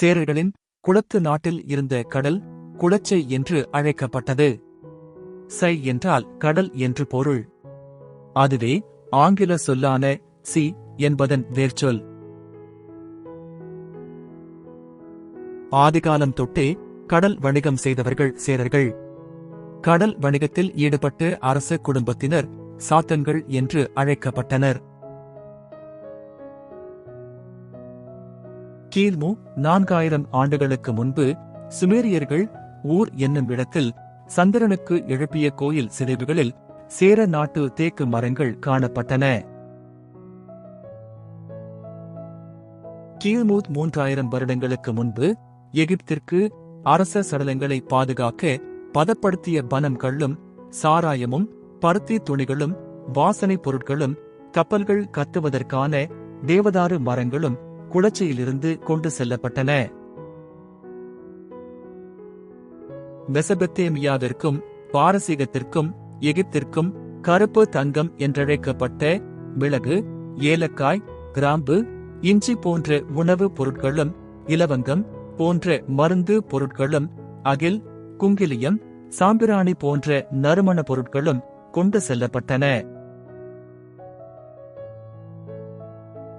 சேரர்களின் குளத்து நாட்டில் இருந்த கடல் குளச்சை என்று அழைக்கப்பட்டது. சை என்றால் கடல் என்று பொருள். அதுவே ஆங்கில சொல்லான சி என்பதன் வேர்ச்சொல். ஆதிகாலம் தொட்டே கடல் வணிகம் செய்தவர்கள் சேரர்கள். கடல் வணிகத்தில் ஈடுபட்டு அரச குடும்பத்தினர் சாத்தன்கள் என்று அழைக்கப்பட்டனர். கிமு நான்காயிரம் ஆண்டுகளுக்கு முன்பு சுமேரியர்கள் ஊர் என்னும் இடத்தில் சந்திரனுக்கு எழுப்பிய கோயில் சிதைவுகளில் சேர நாட்டு தேக்கு மரங்கள் காணப்பட்டன. கீழ்மூத் மூன்றாயிரம் வருடங்களுக்கு முன்பு எகிப்திற்கு அரச சடலங்களை பாதுகாக்க பதப்படுத்திய பனம் கள்ளும் சாராயமும் பருத்தி துணிகளும் வாசனைப் பொருட்களும் கப்பல்கள் கத்துவதற்கான தேவதாறு மரங்களும் குளச்சையிலிருந்து கொண்டு செல்லப்பட்டன. மெசபெத்தேமியாவிற்கும் பாரசீகத்திற்கும் எகிப்திற்கும் கருப்பு தங்கம் என்றழைக்கப்பட்ட மிளகு ஏலக்காய் கிராம்பு இஞ்சி போன்ற உணவுப் பொருட்களும் இலவங்கம் போன்ற மருந்து பொருட்களும் அகில் குங்கிலியம் சாம்பிராணி போன்ற நறுமண பொருட்களும் கொண்டு செல்லப்பட்டன.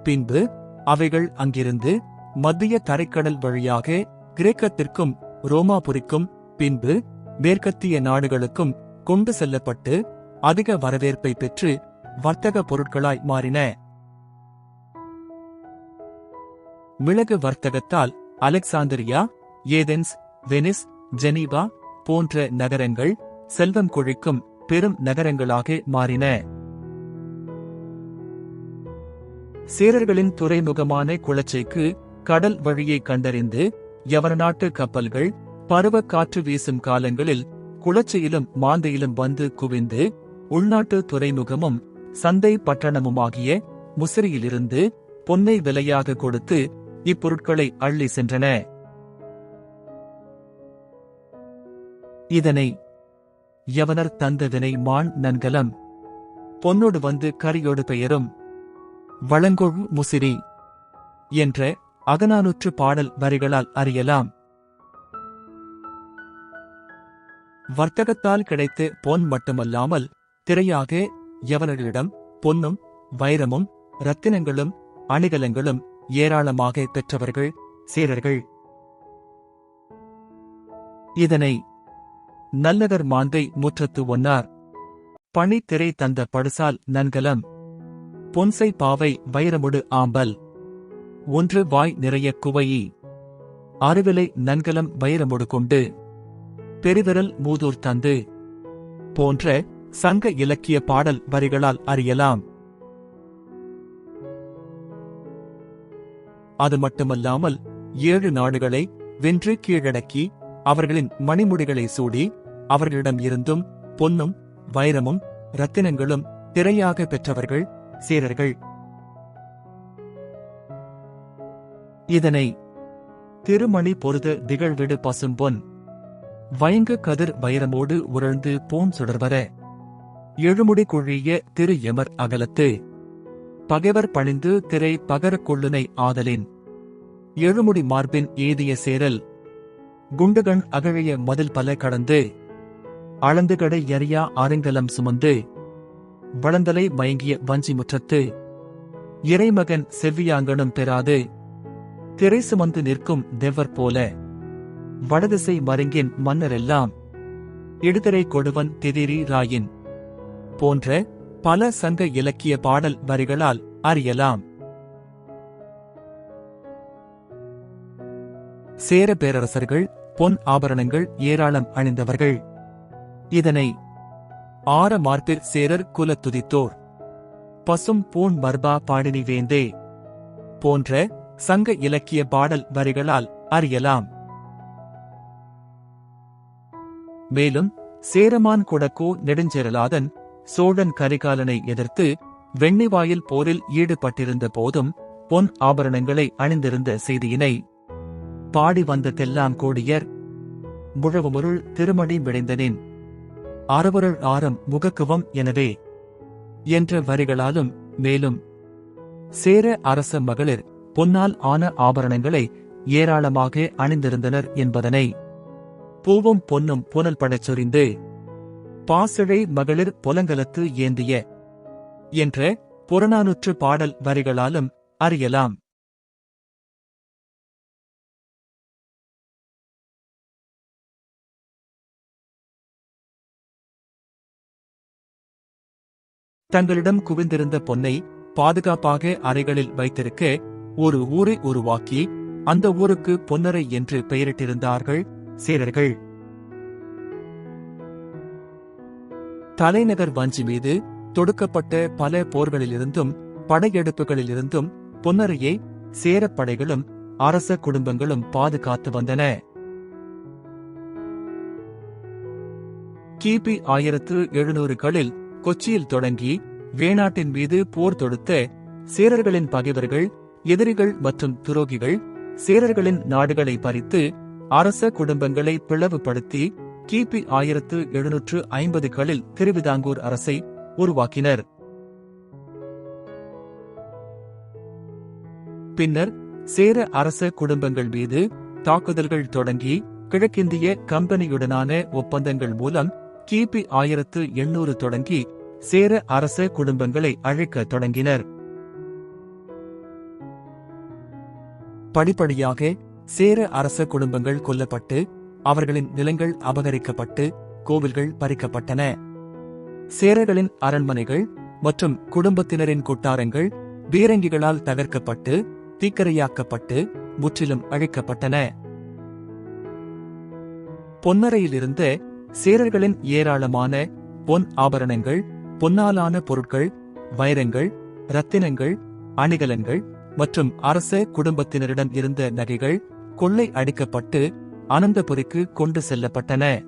பின்பு அவைகள் அங்கிருந்து மத்திய தரைக்கடல் வழியாக கிரேக்கத்திற்கும் ரோமாபுரிக்கும் பின்பு மேற்கத்திய நாடுகளுக்கும் கொண்டு செல்லப்பட்டு அதிக வரவேற்பை பெற்று வர்த்தக பொருட்களாய் மாறின. மிளகு வர்த்தகத்தால் அலெக்சாந்திரியா ஏதென்ஸ் வெனிஸ் ஜெனீவா போன்ற நகரங்கள் செல்வம் கொழிக்கும் பெரும் நகரங்களாக மாறின. சேரர்களின் துறைமுகமான குளச்சைக்கு கடல் வழியை கண்டறிந்து யவரநாட்டு கப்பல்கள் பருவக் காற்று வீசும் காலங்களில் குளச்சையிலும் மாந்தையிலும் வந்து குவிந்து உள்நாட்டு துறைமுகமும் சந்தை பட்டணமுமாகிய முசிறியிலிருந்து பொன்னை விலையாக கொடுத்து இப்பொருட்களை அள்ளி சென்றன. இதனை யவனர் தந்ததனை மான் நன்கலம். பொன்னோடு வந்து கரியோடு பெயரும் வளங்கொழு முசிறி என்ற அகநானூற்று பாடல் வரிகளால் அறியலாம். வர்த்தகத்தால் கிடைத்து பொன் மட்டுமல்லாமல் திரையாக யவனர்களிடம் பொன்னும் வைரமும் ரத்தினங்களும் அணிகலங்களும் ஏராளமாக பெற்றவர்கள் சேரர்கள். இதனை நல்லகர் மாந்தை முற்றத்து ஒன்னார். பணித்திரை தந்த படுசால் நன்கலம். பொன்சை பாவை வைரமுடு ஆம்பல். ஒன்று வாய் நிறைய குவையி. அருவிலை நன்கலம் வைரமுடு கொண்டு. பெருவிரல் மூதூர் தந்து. போன்ற சங்க இலக்கிய பாடல் வரிகளால் அறியலாம். அது மட்டுமல்லாமல் ஏழு நாடுகளை வென்று கீழடக்கி அவர்களின் மணிமுடிகளை சூடி அவர்களிடம் இருந்தும் பொன்னும் வைரமும் ரத்தினங்களும் திரையாக பெற்றவர்கள் சேரர்கள். இதனை திருமணி பொருது திகழ்விடு பசும்பொன். வயங்கு கதிர் வைரமோடு உறழ்ந்து போன் சுடர்வர. எழுமுடி குழிய திரு எமர் அகலத்து. பகைவர் பணிந்து திரை பகரக் கொள்ளுனை ஆதலின். எழுமுடி மார்பின் ஏதிய சேரல். குண்டுகண் அகழிய மதில் பல கடந்து. அளந்துகடை எறியா ஆருங்கலம் சுமந்து. வளந்தலை மயங்கிய வஞ்சி முற்றத்து இறைமகன் செவ்வியாங்கனும் பெறாது திரை சுமந்து நிற்கும் தெவர் போல. வடதிசை மருங்கின் மன்னரெல்லாம் இடுதரை கொடுவன் திதிரி ராயின். போன்ற பல சங்க இலக்கிய பாடல் வரிகளால் அறியலாம். சேர பேரரசர்கள் பொன் ஆபரணங்கள் ஏராளம் அணிந்தவர்கள். இதனை ஆர மார்பிற் சேரர் குலத் துதித்தோர். பசும் பூண் மர்பா பாடினி வேந்தே. போன்ற சங்க இலக்கிய பாடல் வரிகளால் அறியலாம். மேலும் சேரமான் குடக்கோ நெடுஞ்செரலாதன் சோழன் கரிகாலனை எதிர்த்து வெண்ணிவாயில் போரில் ஈடுபட்டிருந்த போதும் பொன் ஆபரணங்களை அணிந்திருந்த செய்தியினை பாடி வந்த தெல்லாம் கோடியர். முழவுமுருள் திருமணி விளைந்தனின் ஆரவரல் ஆரம் முகக்குவம் எனவே என்ற வரிகளாலும் மேலும் சேர அரச மகளிர் பொன்னால் ஆன ஆபரணங்களை ஏராளமாக அணிந்திருந்தனர் என்பதனை பூவும் பொன்னும் புனல் படச் சொரிந்து பாசிழை மகளிர் புலங்கலத்து ஏந்திய என்ற புறநானூற்று பாடல் வரிகளாலும் அறியலாம். தங்களிடம் குவிந்திருந்த பொன்னை பாதுகாப்பாக அறைகளில் வைத்திருக்க ஒரு ஊரை உருவாக்கி அந்த ஊருக்கு பொன்னரை என்று பெயரிட்டிருந்தார்கள் சேரர்கள். தலைநகர் வஞ்சி மீது தொடுக்கப்பட்ட பல போர்களிலிருந்தும் படையெடுப்புகளிலிருந்தும் பொன்னரையை சேரப் படைகளும் அரச குடும்பங்களும் பாதுகாத்து வந்தன. கிபி ஆயிரத்து எழுநூறுகளில் கொச்சியில் தொடங்கி வேணாட்டின் மீது போர் தொடுத்த சேரர்களின் பகைவர்கள் எதிரிகள் மற்றும் துரோகிகள் சேரர்களின் நாடுகளை பறித்து அரச குடும்பங்களை பிளவுபடுத்தி கிபி ஆயிரத்து எழுநூற்று ஐம்பதுகளில் திருவிதாங்கூர் அரசை உருவாக்கினர். பின்னர் சேர அரச குடும்பங்கள் மீது தாக்குதல்கள் தொடங்கி கிழக்கிந்திய கம்பெனியுடனான ஒப்பந்தங்கள் மூலம் கிபி ஆயிரத்து எண்ணூறு தொடங்கி சேர அரச குடும்பங்களை அழைக்க தொடங்கினர். படிப்படியாக சேர அரச குடும்பங்கள் கொல்லப்பட்டு அவர்களின் நிலங்கள் அபகரிக்கப்பட்டு கோவில்கள் பறிக்கப்பட்டன. சேரர்களின் அரண்மனைகள் மற்றும் குடும்பத்தினரின் கொட்டாரங்கள் பீரங்கிகளால் தகர்க்கப்பட்டு தீக்கரையாக்கப்பட்டு முற்றிலும் அழிக்கப்பட்டன. பொன்னரையிலிருந்து சேரர்களின் ஏராளமான பொன் ஆபரணங்கள் பொன்னாலான பொருட்கள் வைரங்கள் ரத்தினங்கள் அணிகலன்கள் மற்றும் அரச குடும்பத்தினரிடம் இருந்த நகைகள் கொள்ளை அடிக்கப்பட்டு அனந்தபுரிக்கு கொண்டு செல்லப்பட்டன.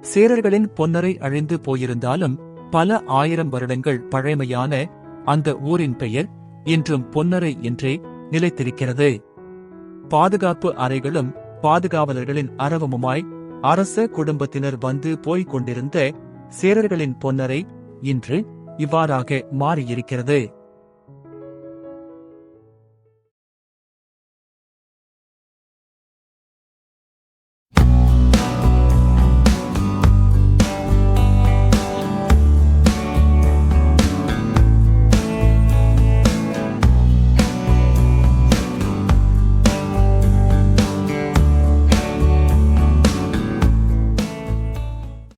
சேரர்களின் பொன்னரை அழிந்து போயிருந்தாலும் பல ஆயிரம் வருடங்கள் பழமையான அந்த ஊரின் பெயர் இன்றும் பொன்னரை என்றே நிலைத்திருக்கிறது. பாதுகாப்பு அறைகளும் பாதுகாவலர்களின் அரவமுமாய் அரச குடும்பத்தினர் வந்து போய்க் கொண்டிருந்த சேரர்களின் பொன்னரை இன்று இவ்வாறாக மாறியிருக்கிறது.